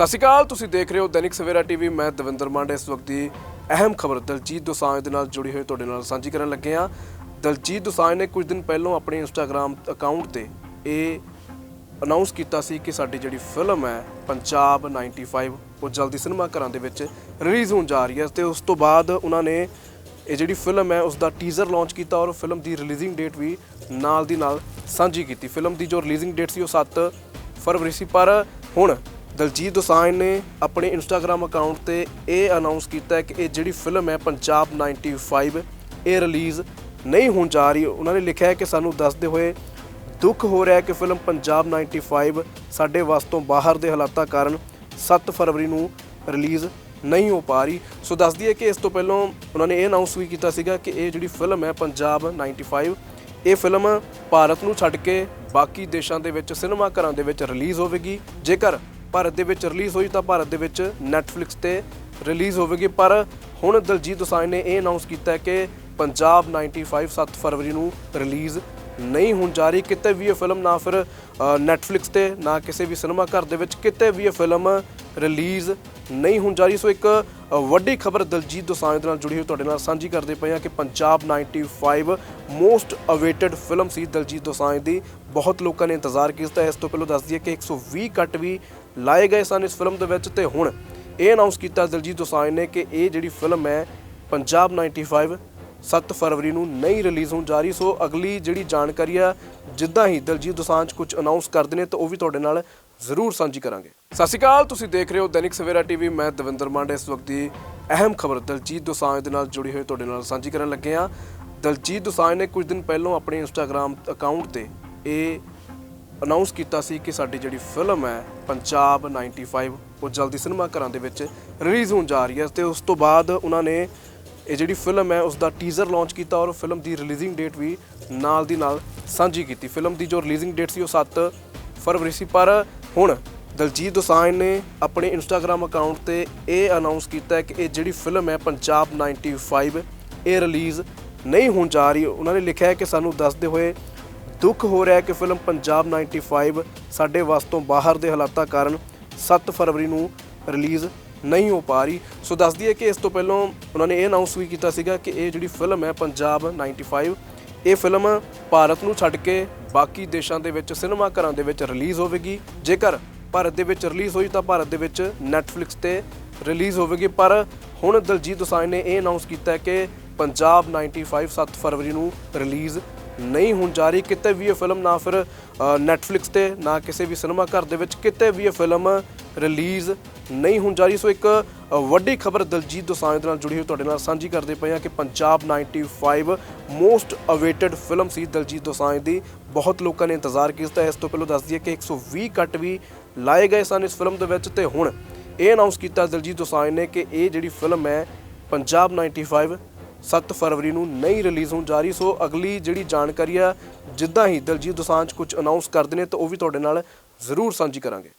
ਸਤਿ ਸ਼੍ਰੀ ਅਕਾਲ, ਤੁਸੀਂ ਦੇਖ ਰਹੇ ਹੋ ਦੈਨਿਕ ਸਵੇਰਾ ਟੀਵੀ। ਮੈਂ ਦਵਿੰਦਰ ਮਾਂਡੇ ਇਸ ਵਕਤ ਦੀ ਅਹਿਮ ਖਬਰ ਦਲਜੀਤ ਦੋਸਾਂਝ ਦੇ ਨਾਲ ਜੁੜੀ ਹੋਈ ਤੁਹਾਡੇ ਨਾਲ ਸਾਂਝੀ ਕਰਨ ਲੱਗੇ ਹਾਂ। ਦਲਜੀਤ ਦੋਸਾਂਝ ਨੇ ਕੁਝ ਦਿਨ ਪਹਿਲਾਂ ਆਪਣੇ ਇੰਸਟਾਗ੍ਰam ਅਕਾਊਂਟ ਤੇ ਇਹ ਅਨਾਉਂਸ ਕੀਤਾ ਸੀ ਕਿ ਸਾਡੀ ਜਿਹੜੀ ਫਿਲਮ ਹੈ ਪੰਜਾਬ 95 ਉਹ ਜਲਦੀ ਸਿਨੇਮਾ ਘਰਾਂ ਦੇ ਵਿੱਚ ਰਿਲੀਜ਼ ਹੋਣ ਜਾ ਰਹੀ ਹੈ ਤੇ ਉਸ ਤੋਂ ਬਾਅਦ ਉਹਨਾਂ ਨੇ ਇਹ ਜਿਹੜੀ ਫਿਲਮ ਹੈ ਉਸ ਦਾ ਟੀਜ਼ਰ ਲਾਂਚ ਕੀਤਾ ਔਰ ਫਿਲਮ ਦੀ ਰਿਲੀਜ਼ਿੰਗ ਡੇਟ ਵੀ ਨਾਲ ਦੀ ਨਾਲ ਸਾਂਝੀ ਕੀਤੀ। ਫਿਲਮ ਦੀ ਜੋ ਰਿਲੀਜ਼ਿੰਗ ਡੇਟ ਸੀ ਉਹ 7 ਫਰਵਰੀ ਸੀ, ਪਰ ਹੁਣ ਦਲਜੀਤ ਦੋਸਾਂਝ ਨੇ ਆਪਣੇ ਇੰਸਟਾਗ੍ਰam ਅਕਾਊਂਟ ਤੇ ਇਹ ਅਨਾਉਂਸ ਕੀਤਾ ਹੈ ਕਿ ਇਹ ਜਿਹੜੀ ਫਿਲਮ ਹੈ ਪੰਜਾਬ 95 ਇਹ ਰਿਲੀਜ਼ ਨਹੀਂ ਹੋਣ ਜਾ ਰਹੀ। ਉਹਨਾਂ ਨੇ ਲਿਖਿਆ ਹੈ ਕਿ ਸਾਨੂੰ ਦੱਸਦੇ ਹੋਏ ਦੁੱਖ ਹੋ ਰਿਹਾ ਹੈ ਕਿ ਫਿਲਮ ਪੰਜਾਬ 95 ਸਾਡੇ ਵੱਸ ਤੋਂ ਬਾਹਰ ਦੇ ਹਾਲਾਤਾਂ ਕਾਰਨ 7 ਫਰਵਰੀ ਨੂੰ ਰਿਲੀਜ਼ ਨਹੀਂ ਹੋ ਪਾ ਰਹੀ। ਸੋ ਦੱਸ ਦਈਏ ਕਿ ਇਸ ਤੋਂ ਪਹਿਲਾਂ ਉਹਨਾਂ ਨੇ ਇਹ ਅਨਾਉਂਸ ਵੀ ਕੀਤਾ ਸੀਗਾ ਕਿ ਇਹ ਜਿਹੜੀ ਫਿਲਮ ਹੈ ਪੰਜਾਬ 95 ਇਹ ਫਿਲਮ ਭਾਰਤ ਨੂੰ ਛੱਡ ਕੇ ਬਾਕੀ ਦੇਸ਼ਾਂ ਦੇ ਵਿੱਚ ਸਿਨੇਮਾ ਘਰਾਂ ਦੇ ਵਿੱਚ ਰਿਲੀਜ਼ ਹੋਵੇਗੀ। ਜੇਕਰ ਭਾਰਤ ਦੇ ਵਿੱਚ ਰਿਲੀਜ਼ ਹੋਈ ਤਾਂ ਭਾਰਤ ਦੇ ਵਿੱਚ Netflix ਤੇ ਰਿਲੀਜ਼ ਹੋਵੇਗੀ। ਪਰ ਹੁਣ ਦਲਜੀਤ ਦੋਸਾਂਝ ਨੇ ਇਹ ਅਨਾਉਂਸ ਕੀਤਾ ਹੈ ਕਿ ਪੰਜਾਬ 95 7 ਫਰਵਰੀ ਨੂੰ ਰਿਲੀਜ਼ ਨਹੀਂ ਹੁਣ ਜਾਰੀ ਕਿਤੇ ਵੀ ਇਹ ਫਿਲਮ ਨਾ ਫਿਰ Netflix ਤੇ ਨਾ ਕਿਸੇ ਵੀ ਸਿਨੇਮਾ ਘਰ ਦੇ ਵਿੱਚ ਕਿਤੇ ਵੀ ਇਹ ਫਿਲਮ ਰਿਲੀਜ਼ ਨਹੀਂ ਹੋਣ ਜਾ ਰਹੀ ਸੋ ਇੱਕ ਵੱਡੀ ਖਬਰ ਦਲਜੀਤ ਦੋਸਾਂਝ ਦੇ ਨਾਲ ਜੁੜੀ ਹੋਈ ਤੁਹਾਡੇ ਨਾਲ ਸਾਂਝੀ ਕਰਦੇ ਪਏ ਹਾਂ ਕਿ ਪੰਜਾਬ 95 ਮੋਸਟ ਅਵੇਟਡ ਫਿਲਮ ਸੀ ਦਲਜੀਤ ਦੋਸਾਂਝ ਦੀ। ਬਹੁਤ ਲੋਕਾਂ ਨੇ ਇੰਤਜ਼ਾਰ ਕੀਤਾ। ਇਸ ਤੋਂ ਪਹਿਲਾਂ ਦੱਸ ਦਈਏ ਕਿ 120 ਕੱਟ ਵੀ ਲਾਏ ਗਏ ਸਨ ਇਸ ਫਿਲਮ ਦੇ ਵਿੱਚ ਤੇ ਹੁਣ ਇਹ ਅਨਾਉਂਸ ਕੀਤਾ ਦਲਜੀਤ ਦੋਸਾਂਝ ਨੇ ਕਿ ਇਹ ਜਿਹੜੀ ਫਿਲਮ ਹੈ ਪੰਜਾਬ 95 7 ਫਰਵਰੀ ਨੂੰ ਨਹੀਂ ਰਿਲੀਜ਼ ਹੋਣ ਜਾ ਰਹੀ। ਸੋ ਅਗਲੀ ਜਿਹੜੀ ਜਾਣਕਾਰੀ ਆ, ਜਿੱਦਾਂ ਹੀ ਦਲਜੀਤ ਦੋਸਾਂਝ ਕੁਝ ਅਨਾਉਂਸ ਕਰਦੇ ਨੇ ਤਾਂ ਉਹ ਵੀ ਤੁਹਾਡੇ ਨਾਲ ਜ਼ਰੂਰ ਸਾਂਝੀ ਕਰਾਂਗੇ। ਸਤਿ ਸ਼੍ਰੀ ਅਕਾਲ, ਤੁਸੀਂ ਦੇਖ ਰਹੇ ਹੋ ਦੈਨਿਕ ਸਵੇਰਾ ਟੀਵੀ। ਮੈਂ ਦਵਿੰਦਰ ਮਾਂਡੇ ਇਸ ਵਕਤ ਦੀ ਅਹਿਮ ਖਬਰ ਦਲਜੀਤ ਦੋਸਾਂਝ ਦੇ ਨਾਲ ਜੁੜੀ ਹੋਈ ਤੁਹਾਡੇ ਨਾਲ ਸਾਂਝੀ ਕਰਨ ਲੱਗੇ ਹਾਂ। ਦਲਜੀਤ ਦੋਸਾਂਝ ਨੇ ਕੁਝ ਦਿਨ ਪਹਿਲਾਂ ਆਪਣੇ ਇੰਸਟਾਗ੍ਰam ਅਕਾਊਂਟ ਤੇ ਇਹ ਅਨਾਉਂਸ ਕੀਤਾ ਸੀ ਕਿ ਸਾਡੀ ਜਿਹੜੀ ਫਿਲਮ ਹੈ ਪੰਜਾਬ 95 ਉਹ ਜਲਦੀ ਸਿਨੇਮਾ ਘਰਾਂ ਦੇ ਵਿੱਚ ਰਿਲੀਜ਼ ਹੋਣ ਜਾ ਰਹੀ ਹੈ ਤੇ ਉਸ ਤੋਂ ਬਾਅਦ ਉਹਨਾਂ ਨੇ ਇਹ ਜਿਹੜੀ ਫਿਲਮ ਹੈ ਉਸ ਦਾ ਟੀਜ਼ਰ ਲਾਂਚ ਕੀਤਾ ਔਰ ਫਿਲਮ ਦੀ ਰਿਲੀਜ਼ਿੰਗ ਡੇਟ ਵੀ ਨਾਲ ਦੀ ਨਾਲ ਸਾਂਝੀ ਕੀਤੀ। ਫਿਲਮ ਦੀ ਜੋ ਰਿਲੀਜ਼ਿੰਗ ਡੇਟ ਸੀ ਉਹ 7 ਫਰਵਰੀ ਸੀ, ਪਰ ਹੁਣ ਦਲਜੀਤ ਦੋਸਾਂਝ ਨੇ ਆਪਣੇ ਇੰਸਟਾਗ੍ਰam ਅਕਾਊਂਟ ਤੇ ਇਹ ਅਨਾਉਂਸ ਕੀਤਾ ਹੈ ਕਿ ਇਹ ਜਿਹੜੀ ਫਿਲਮ ਹੈ ਪੰਜਾਬ 95 ਇਹ ਰਿਲੀਜ਼ ਨਹੀਂ ਹੋਣ ਜਾ ਰਹੀ। ਉਹਨਾਂ ਨੇ ਲਿਖਿਆ ਹੈ ਕਿ ਸਾਨੂੰ ਦੱਸਦੇ ਹੋਏ ਦੁੱਖ ਹੋ ਰਿਹਾ ਹੈ ਕਿ ਫਿਲਮ ਪੰਜਾਬ 95 ਸਾਡੇ ਵੱਸ ਤੋਂ ਬਾਹਰ ਦੇ ਹਾਲਾਤਾਂ ਕਾਰਨ 7 ਫਰਵਰੀ ਨੂੰ ਰਿਲੀਜ਼ ਨਹੀਂ ਹੋ ਪਾ ਰਹੀ। ਸੋ ਦੱਸ ਦਈਏ ਕਿ ਇਸ ਤੋਂ ਪਹਿਲਾਂ ਉਹਨਾਂ ਨੇ ਇਹ ਅਨਾਉਂਸ ਵੀ ਕੀਤਾ ਸੀਗਾ ਕਿ ਇਹ ਜਿਹੜੀ ਫਿਲਮ ਹੈ ਪੰਜਾਬ 95 ਇਹ ਫਿਲਮ ਭਾਰਤ ਨੂੰ ਛੱਡ ਕੇ ਬਾਕੀ ਦੇਸ਼ਾਂ ਦੇ ਵਿੱਚ, ਸਿਨੇਮਾ ਘਰਾਂ ਦੇ ਵਿੱਚ ਰਿਲੀਜ਼ ਹੋਵੇਗੀ। ਜੇਕਰ ਭਾਰਤ ਦੇ ਵਿੱਚ ਰਿਲੀਜ਼ ਹੋਈ ਤਾਂ ਭਾਰਤ ਦੇ ਵਿੱਚ Netflix ਤੇ ਰਿਲੀਜ਼ ਹੋਵੇਗੀ। ਪਰ ਹੁਣ ਦਲਜੀਤ ਦੋਸਾਂਝ ਨੇ ਇਹ ਅਨਾਉਂਸ ਕੀਤਾ ਹੈ ਕਿ ਪੰਜਾਬ 95 7 ਫਰਵਰੀ ਨੂੰ ਰਿਲੀਜ਼ ਨਹੀਂ ਹੁਣ ਜਾਰੀ, ਕਿਤੇ ਵੀ ਇਹ ਫਿਲਮ ਨਾ ਫਿਰ Netflix ਤੇ, ਨਾ ਕਿਸੇ ਵੀ ਸਿਨੇਮਾ ਘਰ ਦੇ ਵਿੱਚ, ਕਿਤੇ ਵੀ ਇਹ ਫਿਲਮ ਰਿਲੀਜ਼ ਨਹੀਂ ਹੁਣ ਜਾਰੀ। ਸੋ ਇੱਕ ਵੱਡੀ ਖਬਰ ਦਲਜੀਤ ਦੋਸਾਂਝ ਦੇ ਨਾਲ ਜੁੜੀ ਹੋਈ ਤੁਹਾਡੇ ਨਾਲ ਸਾਂਝੀ ਕਰਦੇ ਪਏ ਹਾਂ ਕਿ ਪੰਜਾਬ 95 ਮੋਸਟ ਅਵੇਟਡ ਫਿਲਮ ਸੀ ਦਲਜੀਤ ਦੋਸਾਂਝ ਦੀ। ਬਹੁਤ ਲੋਕਾਂ ਨੇ ਇੰਤਜ਼ਾਰ ਕੀਤਾ। ਇਸ ਤੋਂ ਪਹਿਲਾਂ ਦੱਸ ਦਈਏ ਕਿ 120 ਕੱਟ ਵੀ ਲਾਏ ਗਏ ਸਨ ਇਸ ਫਿਲਮ ਦੇ ਵਿੱਚ ਤੇ ਹੁਣ ਇਹ ਅਨਾਉਂਸ ਕੀਤਾ ਦਲਜੀਤ ਦੋਸਾਂਝ ਨੇ ਕਿ ਇਹ ਜਿਹੜੀ ਫਿਲਮ ਹੈ, ਪੰਜਾਬ 95 7 ਫਰਵਰੀ ਨੂੰ ਨਹੀਂ ਰਿਲੀਜ਼ ਹੋਣ ਜਾ ਰਹੀ, ਸੋ ਅਗਲੀ ਜਿਹੜੀ ਜਾਣਕਾਰੀ ਆ, ਜਿੱਦਾਂ ਹੀ ਦਲਜੀਤ ਦੋਸਾਂਝ ਕੁਝ ਅਨਾਉਂਸ ਕਰਦੇ ਨੇ, ਤਾਂ ਉਹ ਵੀ ਤੁਹਾਡੇ ਨਾਲ ਜ਼ਰੂਰ ਸਾਂਝੀ ਕਰਾਂਗੇ।